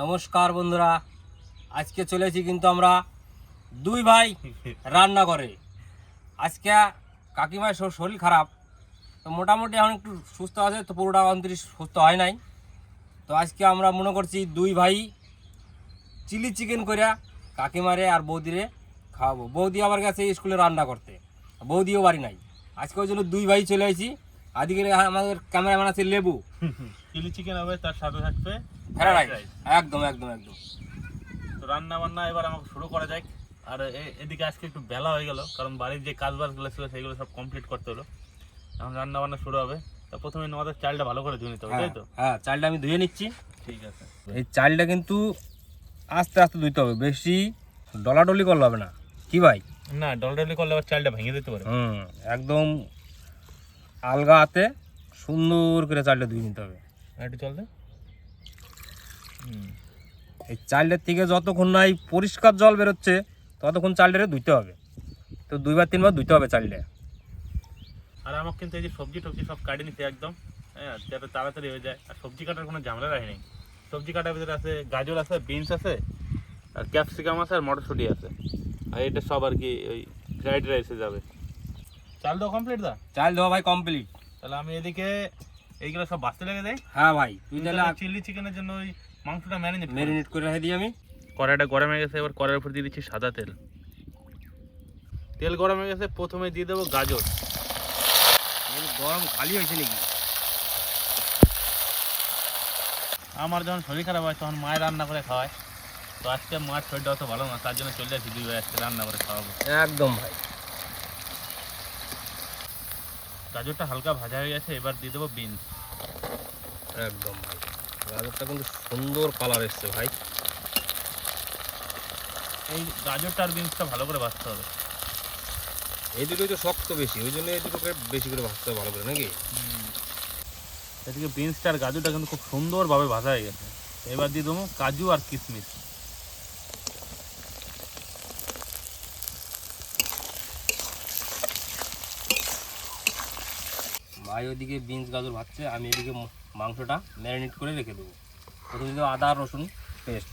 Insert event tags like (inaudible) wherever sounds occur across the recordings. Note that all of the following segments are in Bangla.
নমস্কার বন্ধুরা। আজকে চলেছি কিন্তু আমরা দুই ভাই রান্না করে আজকে কাকিমার শরীর খারাপ, তো মোটামুটি এখন একটু সুস্থ আছে, তো পুরোটা অন্তরিশ সুস্থ হয় নাই। তো আজকে আমরা মনে করছি দুই ভাই চিলি চিকেন করে কাকিমারে আর বৌদিরে খাওয়াবো। বৌদি আবার গেছে স্কুলে রান্না করতে, বৌদিও বাড়ি নাই। আজকে ওই জন্য দুই ভাই চলে আসি আদিকে আমাদের ক্যামেরাম্যান আছে লেবু। (laughs) চিলি চিকেন হবে তার সাথে থাকবে ফ্রাইড রাইস। একদম একদম একদম। তো রান্না বান্না এবার আমাকে শুরু করা যাক। আর এদিকে আজকে একটু বেলা হয়ে গেল কারণ বাড়ির যে কাজ বাজগুলো ছিল সেগুলো সব কমপ্লিট করতে হলো। এখন রান্না বান্না শুরু হবে। তা প্রথমে আমাদের চালটা ভালো করে ধুয়ে নিতে হবে তাই তো? হ্যাঁ চালটা আমি ধুয়ে নিচ্ছি। ঠিক আছে। এই চালটা কিন্তু আস্তে আস্তে ধুইতে হবে বেশি ডলাডলি করলে হবে না। কি ভাই? না ডলডলি করলে আবার চালটা ভেঙে দিতে পারে। হুম একদম আলগা হাতে সুন্দর করে চালটা ধুয়ে নিতে হবে। একটু দে। এই চালটার থেকে যতক্ষণ না এই পরিষ্কার জল বেরোচ্ছে ততক্ষণ চালটারে ধুইতে হবে। তো দুইবার তিনবার ধুইতে হবে চালটা। আর আমার কিন্তু এই যে সবজি টবজি সব কাটে নিতে একদম হ্যাঁ যাতে তাড়াতাড়ি হয়ে যায়। আর সবজি কাটার কোনো ঝামেলা রাখি নেই। সবজি কাটার ভিতরে আছে গাজর আছে বিনস আছে আর ক্যাপসিকাম আছে আর মটরশুঁটি আছে। আর এটা সব আর কি ওই ফ্রাইড রাইসে যাবে। চাল দেওয়া কমপ্লিট দা? চাল দেওয়া ভাই কমপ্লিট তাহলে আমি এদিকে এইগুলো সব বাঁচতে লেগে দেয় হ্যাঁ ভাই তুই তাহলে চিলি চিকেনের জন্য ওই মাংসটা ম্যারিনেট ম্যারিনেট করে রেখে দিই আমি। কড়াইটা গরম হয়ে গেছে এবার কড়াইয়ের উপর দিয়ে দিচ্ছি সাদা তেল। তেল গরম হয়ে গেছে প্রথমে দিয়ে দেবো গাজর। গরম খালি হয়েছে নাকি? আমার যখন শরীর খারাপ হয় তখন মায়ের রান্না করে খাওয়ায়। তো আজকে মার শরীরটা অত ভালো না তার জন্য চলে যাচ্ছি দুই ভাই আজকে রান্না করে খাওয়াবো। একদম ভাই। গাজরটা হালকা ভাজা হয়ে গেছে এবার দিয়ে দেবো বিনস একদম ভাই গাজরটা কিন্তু সুন্দর কালার এসছে ভাই। এই গাজরটা আর বিনসটা ভালো করে ভাজতে হবে। এই দুটোই তো শক্ত বেশি ওই জন্য এই দুটোকে বেশি করে ভাজতে হবে ভালো করে নাকি? এদিকে বিনসটা আর গাজরটা কিন্তু খুব সুন্দরভাবে ভাজা হয়ে গেছে। এবার দিয়ে দেবো কাজু আর কিশমিশ। ভাই ওইদিকে বিনস গাজর ভাজছে আমি এদিকে মাংসটা ম্যারিনেট করে রেখে দেবো। প্রথমে দেবো আদা রসুন পেস্ট।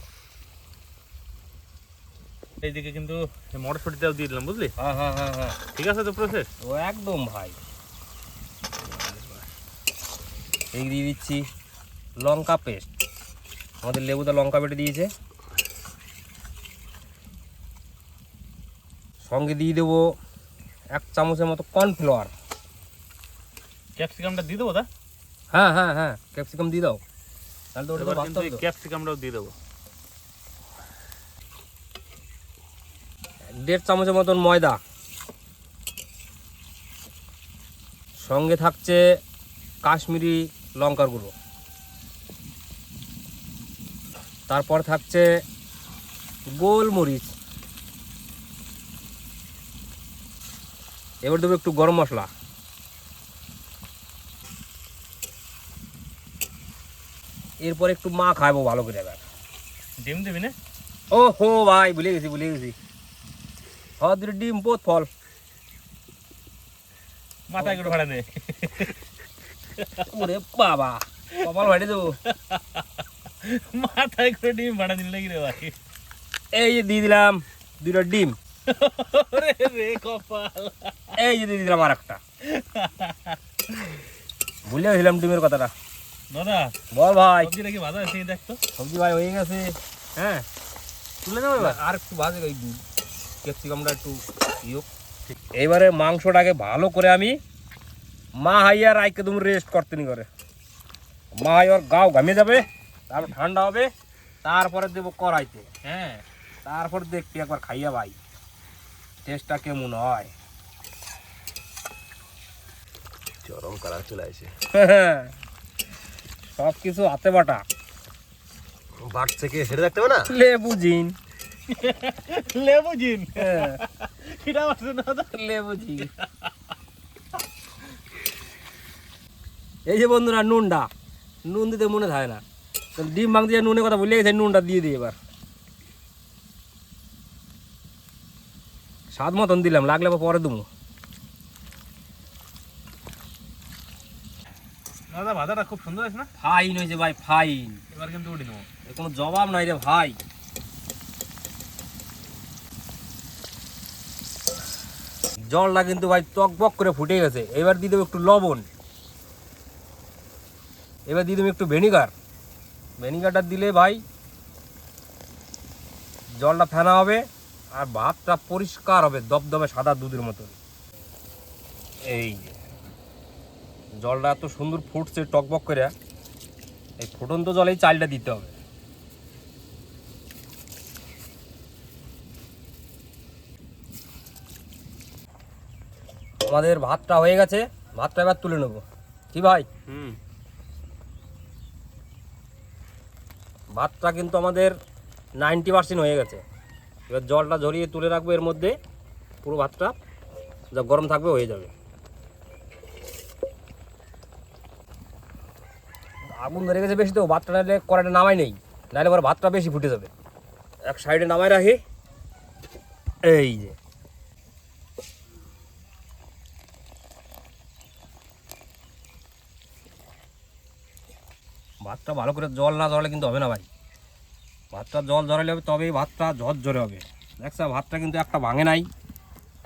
এইদিকে কিন্তু মটরশুঁটিটাও দিয়ে দিলাম বুঝলি? হ্যাঁ হ্যাঁ হ্যাঁ হ্যাঁ। ঠিক আছে তো প্রসেস ও একদম ভাই। এই দিয়ে দিচ্ছি লঙ্কা পেস্ট। আমাদের লেবুতে লঙ্কা বেটে দিয়েছে। সঙ্গে দিয়ে দেবো এক চামচের মতো কর্নফ্লাওয়ার। ক্যাপসিকামটা দিয়ে দেবো দা? হ্যাঁ হ্যাঁ হ্যাঁ ক্যাপসিকাম দিয়ে দাও। তাহলে তো ওটা তো। ক্যাপসিকামটাও দিয়ে দেবো। দেড় চামচের মতন ময়দা। সঙ্গে থাকছে কাশ্মীরি লঙ্কার গুঁড়ো। তারপর থাকছে গোলমরিচ। এবার দেবো একটু গরম মশলা। এরপর একটু মা খাব ভালো করে এবার। ডিম দিবি না? ও হো ভাই ভুলে গেছি ভুলে গেছি। হদ্র ডিম পোত ফল। মাথায় করে ভাড়া নে। ওরে বাবা কপাল ভাইটে দেবো মাথায় করে ডিম ভাড়া দিলে কি রে ভাই? এই যে দিয়ে দিলাম দুটো ডিম। রে কপাল। এই যে দিয়ে দিলাম আর একটা ভুলে গেছিলাম ডিমের কথাটা। দাদা বল ভাই। সবজিটা কি ভাজা আছে দেখতো সবজি ভাই হয়ে গেছে। হ্যাঁ। তুলে নেব এবার? আর একটু ভাজে ওই ক্যাপসিকামটা একটু ইয়ে এইবারে মাংসটাকে ভালো করে আমি মা হাইয়ার আইকে তুমি রেস্ট করতে নি করে মা হাইয়ার গাও ঘামে যাবে তারপর ঠান্ডা হবে তারপরে দেবো কড়াইতে। হ্যাঁ। তারপর দেখবি একবার খাইয়া ভাই টেস্টটা কেমন হয়। চরম কালার চলে আসে। (laughs) সব কিছু হাতে বাটা। বাট থেকে দেখতে হবে না? লেবু জিন। লেবু জিন? হ্যাঁ, এটা আছে না লেবু জিন। এই যে বন্ধুরা নুনটা। নুন দিতে মনে থাকে না। ডিম ভাঙ দিয়ে নুনের কথা ভুলে গেছে নুনটা দিয়ে দিই এবার। স্বাদ মতন দিলাম লাগলে পরে দেবো। দাদা ভাজাটা আছে না? ফাইন হয়েছে ভাই ফাইন এবার কিন্তু উঠে নেব। কোনো জবাব নাই রে ভাই। জলটা কিন্তু ভাই টকবক করে ফুটে গেছে। এবার দিয়ে দেবো একটু লবণ। এবার দিয়ে দেবো একটু ভেনিগার ভেনিগারটা দিলে ভাই জলটা ফেনা হবে আর ভাতটা পরিষ্কার হবে দবদবে সাদা দুধের মতন। এই। জলটা এত সুন্দর ফুটছে টকবক করে এই ফুটন্ত জলেই চালটা দিতে হবে। আমাদের ভাতটা হয়ে গেছে ভাতটা এবার তুলে নেব। কি ভাই? হুম। ভাতটা কিন্তু আমাদের নাইনটি পার্সেন্ট হয়ে গেছে। এবার জলটা ঝরিয়ে তুলে রাখব এর মধ্যে। পুরো ভাতটা যা গরম থাকবে হয়ে যাবে। আগুন ধরে গেছে বেশি তো ভাতটা নাহলে কড়াইটা নামাই নেই, নাহলে পরে ভাতটা বেশি ফুটে যাবে। এক সাইডে নামাই রাখি। এই যে। ভাতটা ভালো করে জল না জলে কিন্তু হবে না ভাই। ভাতটা জল জড়ালে হবে, তবেই ভাতটা ঝর ঝরে হবে। দেখছ, ভাতটা কিন্তু একটা ভাঙে নাই,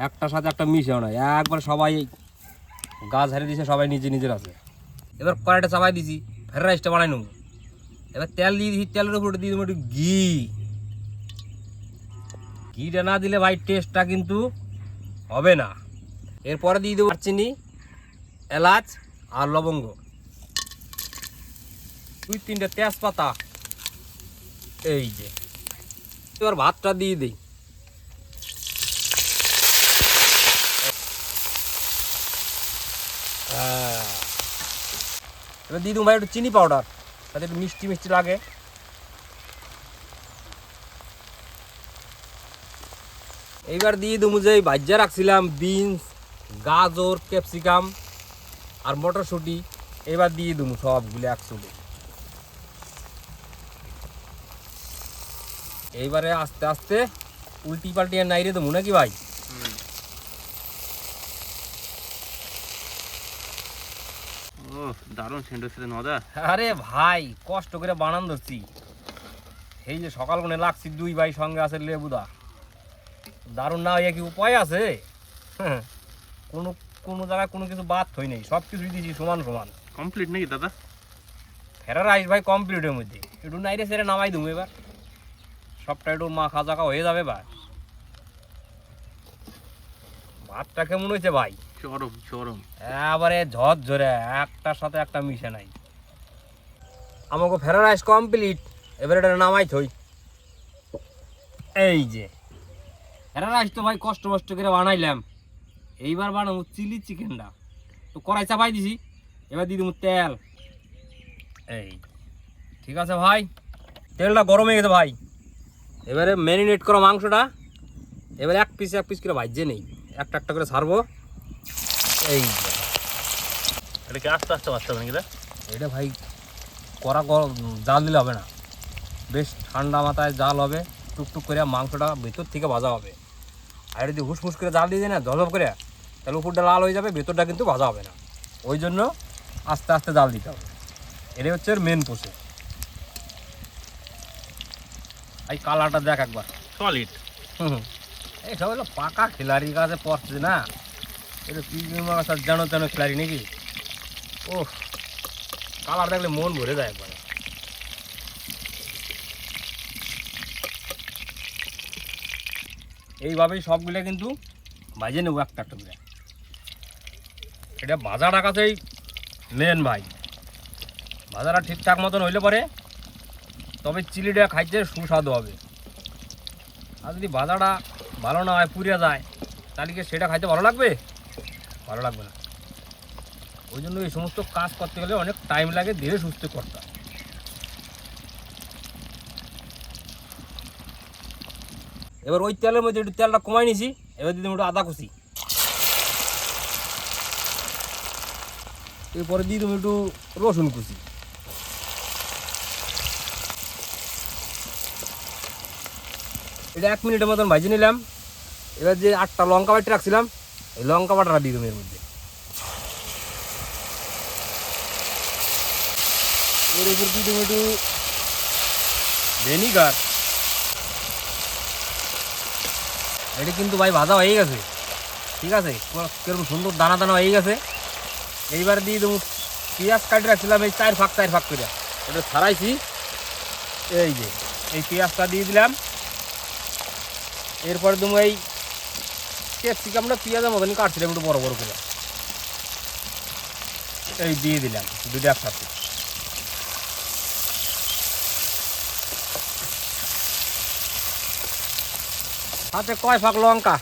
একটার সাথে একটা মিশেও নাই। একবার সবাই গাছ হারিয়ে দিয়েছে, সবাই নিজে নিজের আছে। এবার কড়াইটা চাপাই দিছি। ফ্রাইড রাইসটা বানাই নেব। এবার তেল দিয়ে দিছি, তেলের উপরে দিয়ে দেবো একটু ঘি। ঘিটা না দিলে ভাই টেস্টটা কিন্তু হবে না। এরপরে দিয়ে দেবো চিনি এলাচ আর লবঙ্গ। দুই তিনটে তেজপাতা। এই যে। এবার ভাতটা দিয়ে দিই। এবার দিয়ে দেবো ভাই, একটু চিনি পাউডার তাতে একটু মিষ্টি মিষ্টি লাগে। এইবার দিয়ে দেবো যে ভাজ্যা রাখছিলাম, বিনস, গাজর, ক্যাপসিকাম আর মটরশুঁটি। এবার দিয়ে দেবো সবগুলো একসঙ্গে। এইবারে আস্তে আস্তে উল্টি পাল্টি আর নাইরে দেবো নাকি ভাই ও দারুণ সেন্ট হচ্ছে নদা। আরে ভাই কষ্ট করে বানান ধরছি। এই যে সকাল কোনে লাগছি দুই ভাই সঙ্গে আছে লেবুদা। দারুণ না হইয়া কি উপায় আছে? হ্যাঁ, কোনো কোনো জায়গায় কোনো কিছু বাদ হই নেই সব কিছুই দিয়েছি সমান সমান। কমপ্লিট নাকি দাদা? ফেরার রাইস ভাই কমপ্লিটের মধ্যে। একটু নাইরে সেরে নামাই দেবো এবার। সবটা একটু মাখা জাখা হয়ে যাবে ভাই ভাতটা কেমন হয়েছে ভাই? চরম চরম। এবারে ঝড় ঝরে, একটার সাথে একটা মিশে নাই। আমাকে ফেরার রাইস কমপ্লিট, এবারে এটা নামাই থই। এই যে ফেরার রাইস তো ভাই কষ্ট মষ্ট করে বানাইলাম। এইবার বানাবো চিলি চিকেনটা। তো কড়াই চাপাই দিছি, এবার দিয়ে দেবো তেল। এই, ঠিক আছে ভাই? তেলটা গরম হয়ে গেছে ভাই। এবারে ম্যারিনেট করা মাংসটা, এবারে এক পিস এক পিস করে ভাজছে নেই। একটা একটা করে ছাড়বো। এই যে। এটা আস্তে আস্তে বাচ্চা নাকি দা এটা ভাই কড়া জাল দিলে হবে না। বেশ ঠান্ডা মাথায় জাল হবে টুকটুক করে মাংসটা ভেতর থেকে ভাজা হবে। আর যদি হুসফুস করে জাল দিয়ে দেয় না ঝলপ করে তাহলে উপরটা লাল হয়ে যাবে ভেতরটা কিন্তু ভাজা হবে না। ওই জন্য আস্তে আস্তে জাল দিতে হবে। এটাই হচ্ছে এর মেন প্রসেস এই কালারটা দেখ একবার। সলিড হুম এইসব হলো পাকা খিলাড়ির কাছে পড়ছে না। এটা পিঙ্কি মাছ আর জানো তেন খিলাড়ি নাকি? ও কালার দেখলে মন ভরে যায় একবারে। এইভাবেই সবগুলো কিন্তু ভাজে নেব একটা একটা করে। এটা ভাজা রাখাতেই মেন ভাই। ভাজাটা ঠিকঠাক মতন হইলে পরে তবে চিলিটা খাইতে সুস্বাদু হবে। আর যদি ভাজাটা ভালো না হয় পুড়ে যায়, তাহলে কি সেটা খাইতে ভালো লাগবে? ভালো লাগবে না। ওই জন্য এই সমস্ত কাজ করতে গেলে অনেক টাইম লাগে, ধীরে সুস্থ করতে। এবার ওই তেলের মধ্যে একটু তেলটা কমাই নিছি, এবার দিদি একটু আদা কুচি। এরপরে দিয়ে দেবো একটু রসুন কুচি। এটা এক মিনিটের মতন ভাজি নিলাম। এবার যে আটটা লঙ্কা বাটি রাখছিলাম এই লঙ্কা বাটাটা দিয়ে দেবো এর মধ্যে। এর উপর দিয়ে দেবো একটু ভিনিগার। এটা কিন্তু ভাই ভাজা হয়ে গেছে। ঠিক আছে? কীরকম সুন্দর দানা দানা হয়ে গেছে। এইবার দিয়ে দেবো পেঁয়াজ কাটি রাখছিলাম এই চার ফাঁক চার ফাঁক করে। ওটা ছাড়াইছি। এই যে এই পেঁয়াজটা দিয়ে দিলাম। এরপরে দেবো এই ক্যাপসিকামটা পেঁয়াজের মতনই কাটছিলাম, একটু বড় বড় করে। এই দিয়ে দিলাম, দুটো একসাথে। সাথে কয় ফাঁক লঙ্কা?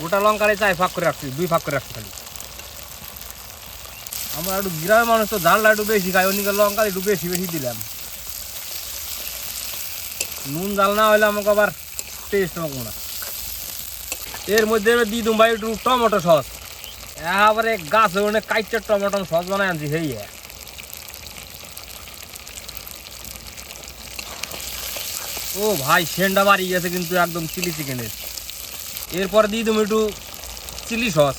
গোটা লঙ্কারে চাই ফাঁক করে রাখছি, দুই ফাঁক করে রাখছি খালি। আমরা একটু গ্রামের মানুষ তো ঝালটা একটু বেশি খাই অনেকে লঙ্কা একটু বেশি বেশি দিলাম। নুন জাল না হলে আমাকে আবার টেস্ট হবে না। এর মধ্যে এবার দিয়ে ভাই একটু টমেটো সস। এবারে গাছ অনেক কাইটের টমেটো সস বানায় আনছি সেই ও ভাই, সেন্ডা বাড়ি গেছে কিন্তু একদম চিলি চিকেনের। এরপর দিয়ে তুমি একটু চিলি সস।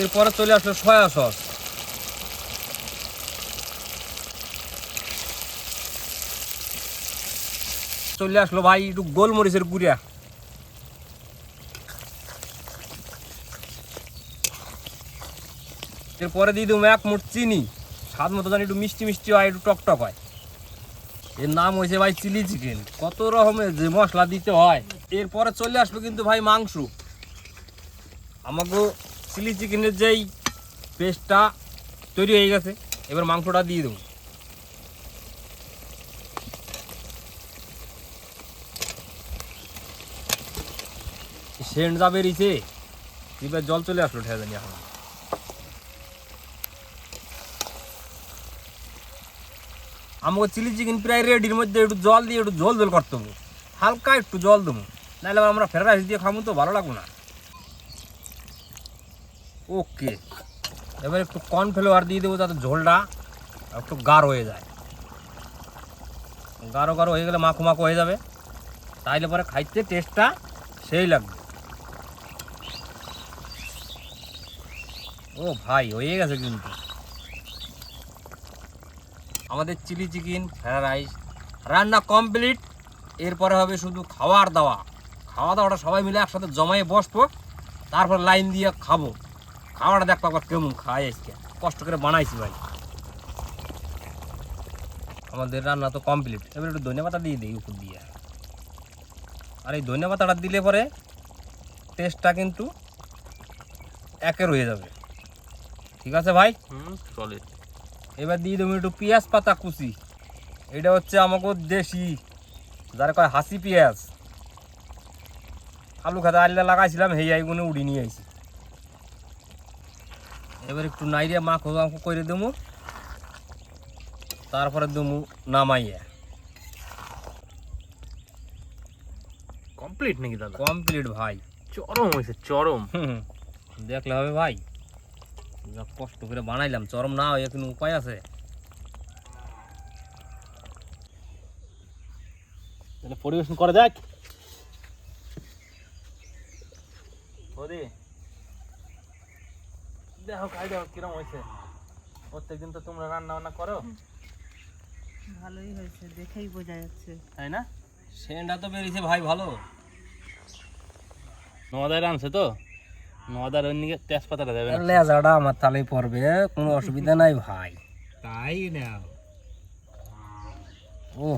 এরপরে চলে আসলো সয়া সস। চলে আসলো ভাই, একটু গোলমরিচের গুঁড়া। এরপরে দিয়ে দেবো এক মুঠ চিনি। স্বাদ মতো জানি একটু মিষ্টি মিষ্টি হয়, একটু টকটক হয়। এর নাম হয়েছে ভাই চিলি চিকেন। কত রকমের যে মশলা দিতে হয়। এরপরে চলে আসবে কিন্তু ভাই মাংস। আমাকে চিলি চিকেনের যেই পেস্টটা তৈরি হয়ে গেছে। এবার মাংসটা দিয়ে দেবো। সেন্ট যা বেরিয়েছে, এবার জল চলে আসলো ঠেয়া জানি এখন। আমাকে চিলি চিকেন প্রায় রেডির মধ্যে একটু জল দিয়ে একটু জল জল করতে হবে। হালকা একটু জল দেবো। নাহলে আমরা ফ্রাইড রাইস দিয়ে খাব তো, ভালো লাগবো না। ওকে। এবার একটু কর্ন কর্নফ্লাওয়ার দিয়ে দেবো যাতে ঝোলটা একটু গাঢ় হয়ে যায়। গাঢ় গাঢ় হয়ে গেলে মাখো মাখো হয়ে যাবে। তাইলে পরে খাইতে টেস্টটা সেই লাগবে। ও ভাই, হয়ে গেছে কিন্তু। আমাদের চিলি চিকেন ফ্রাইড রাইস, রান্না কমপ্লিট। এরপরে হবে শুধু খাওয়ার দাওয়া। খাওয়া দাওয়াটা সবাই মিলে একসাথে জমায়ে বসবো, তারপর লাইন দিয়ে খাব। খাওয়াটা দেখব একবার কেমন খাই আজকে। কষ্ট করে বানাইছি ভাই। আমাদের রান্না তো কমপ্লিট। এবার একটু ধনে পাতা দিয়ে দিই উপর দিয়ে। আর এই ধনে পাতাটা দিলে পরে টেস্টটা কিন্তু একের হয়ে যাবে। ঠিক আছে ভাই? হুম চলে এবার দিয়ে দেবো একটু পেঁয়াজ পাতা কুচি। এটা হচ্ছে আমাকে দেশি যারা কয় হাসি পেঁয়াজ। আলু খাতা আলটা লাগাইছিলাম হেই আইগুনে উড়ি নিয়ে আইছি। এবার একটু নাইরে মাখো মাখো করে দেবো। তারপরে দেবো নামাইয়া। কমপ্লিট নাকি দাদা? কমপ্লিট ভাই। চরম হয়েছে চরম। দেখলে হবে ভাই। কষ্ট করে বানাইলাম চরম না হয় কোনো উপায় আছে? তাহলে পরিবেশন করা যাক। দেখো খাই দেখো কিরম হয়েছে। প্রত্যেকদিন তো তোমরা রান্না বান্না করো ভালোই হয়েছে দেখেই বোঝা যাচ্ছে। তাই না? সেন্ডা তো বেরিয়েছে ভাই ভালো। নদায় রানছে তো? নদার অন্যকে তেজপাতাটা দেবে লেজাটা আমার তালেই পড়বে কোনো অসুবিধা নাই ভাই। তাই না ও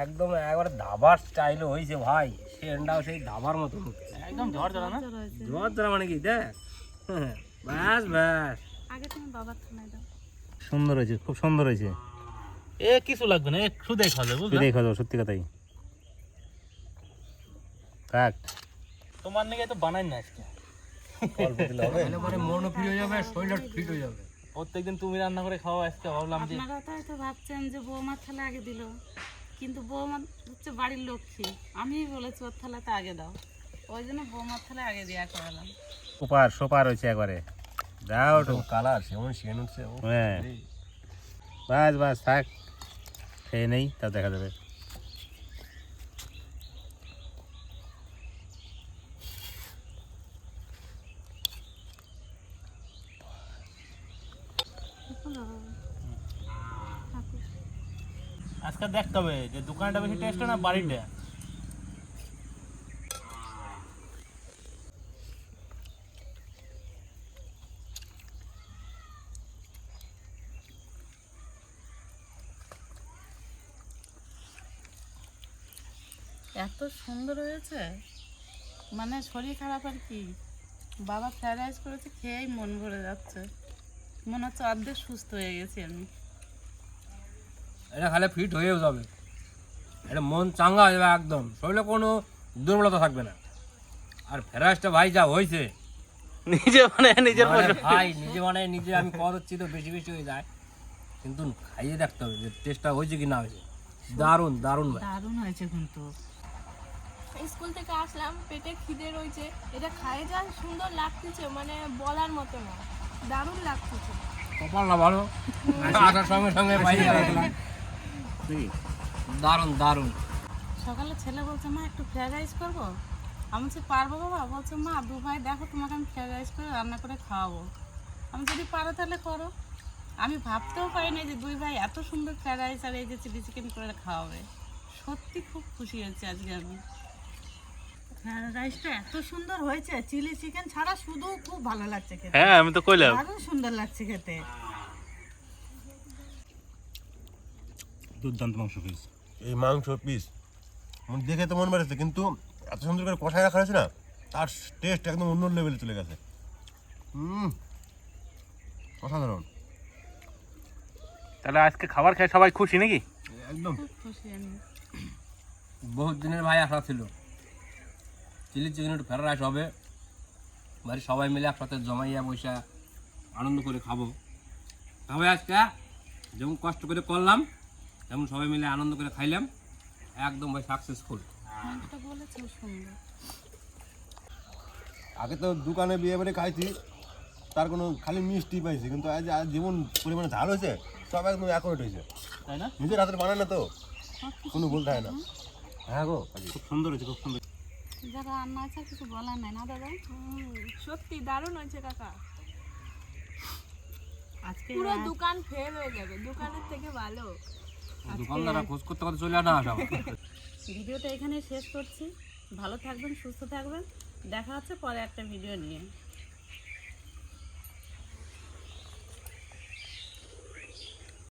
একদম একবারে ধাবার স্টাইল হয়েছে ভাই সেন্ডাও সেই ধাবার মতো একদম ঝড় ঝড় না? জোয়ার জোড়া মানে কি দেখ। হ্যাঁ, ব্যাস ব্যাস। আগে তুমি বাবার থানায় দাও। সুন্দর হয়েছে খুব সুন্দর হয়েছে। এ কিছু লাগবে না একটু দেখা যাবে বুঝলে? দেখো সত্যি কথাই। কাক তোমার নাকি তো বানাই না আজকে? পরে মনও হয়ে যাবে শরীরটা ফিট হয়ে যাবে। প্রত্যেকদিন তুমি রান্না করে খাওয়া আজকে ভাবলাম যে আপনারা তো হয়তো ভাবছেন যে বৌমার থালা আগে দিল। কিন্তু বৌমা হচ্ছে বাড়ির লক্ষ্মী। আমি বলেছি ওর থালাতে আগে দাও। ওই জন্য বৌমার থালা আগে দেওয়া করালাম। সুপার সুপার হয়েছে একবারে। দাও তো কালার সেমন সেন হ্যাঁ। বাস বাস থাক। খেয়ে নেই তা দেখা যাবে। হ্যাঁ। আজকে দেখতে হবে যে দোকানটা বেশি টেস্ট না বাড়িটা এত সুন্দর হয়েছে। মানে শরীর খারাপ আর কি। বাবা ফ্রাইড রাইস করেছে, খেয়েই মন ভরে যাচ্ছে। মনে হচ্ছে অর্ধেক সুস্থ হয়ে গেছি আমি। এটা খালে ফিট হয়েও যাবে। এটা মন চাঙ্গা হয়ে যাবে একদম। শরীরে কোনো দুর্বলতা থাকবে না। আর ফেরাসটা ভাই যা হয়েছে। নিজে মানে নিজের মানে ভাই নিজে মানে নিজে আমি কত হচ্ছি তো বেশি বেশি হয়ে যায়। কিন্তু খাইয়ে দেখতে হবে যে টেস্টটা হয়েছে কি না হয়েছে। দারুণ দারুণ ভাই। দারুণ হয়েছে কিন্তু। স্কুল থেকে আসলাম পেটে খিদে রয়েছে। এটা খাই যা সুন্দর লাগতেছে মানে বলার মতো না। দারুণ লাগতেছে কপাল না ভালো? আসার সঙ্গে সঙ্গে পাইয়ে দারুণ দারুণ। সকালে ছেলে বলছে মা একটু ফ্রাইড রাইস করব? আমি বলছি পারব বাবা। বলছে মা দু ভাই দেখো তোমাকে আমি ফ্রাইড রাইস করে রান্না করে খাওয়াবো। আমি যদি পারো তাহলে করো। আমি ভাবতেও পারি না যে দুই ভাই এত সুন্দর ফ্রাইড রাইস আর এই যে চিলি চিকেন করে খাওয়াবে। সত্যি খুব খুশি হয়েছে আজকে আমি। রাইসটা এত সুন্দর হয়েছে চিলি চিকেন ছাড়া শুধু খুব ভালো লাগছে খেতে। হ্যাঁ আমি তো কইলাম। দারুণ সুন্দর লাগছে খেতে। দুর্দান্ত মাংস পিস এই মাংস পিস দেখে তো মন বেড়েছে কিন্তু এত সুন্দর করে কষায় রাখা হয়েছে না তার টেস্ট একদম অন্য লেভেলে চলে গেছে। হুম অসাধারণ। তাহলে আজকে খাবার খেয়ে সবাই খুশি নাকি? একদম। খুশি বহুত দিনের ভাই আশা ছিল। চিলি চিকেন একটু ফ্রাইড রাইস হবে। বাড়ির সবাই মিলে একসাথে জমাইয়া বসে আনন্দ করে খাব। তবে আজকে যেমন কষ্ট করে করলাম তেমন সবাই মিলে আনন্দ করে খাইলাম। একদম ভাই সাকসেসফুল আগে তো দোকানে বিয়ে বাড়ি খাইছি তার কোনো খালি মিষ্টি পাইছি কিন্তু আজ আজ যেমন পরিমাণে ঝাল হয়েছে সব একদম অ্যাকুরেট হয়েছে। তাই না? নিজের হাতের বানায় না তো? কোনো ভুল থাকে না। হ্যাঁ গো খুব সুন্দর হয়েছে খুব সুন্দর। যারা রান্না আছে কিছু বলার নাই না দাদা? হুম, সত্যি দারুণ হয়েছে কাকা। আজকে পুরো দোকান ফেল হয়ে যাবে দোকানের থেকে ভালো। দোকানদাররা খোঁজ করতে করতে চলে না আসা। ভিডিওটা এখানে শেষ করছি। ভালো থাকবেন সুস্থ থাকবেন। দেখা হচ্ছে পরে একটা ভিডিও নিয়ে।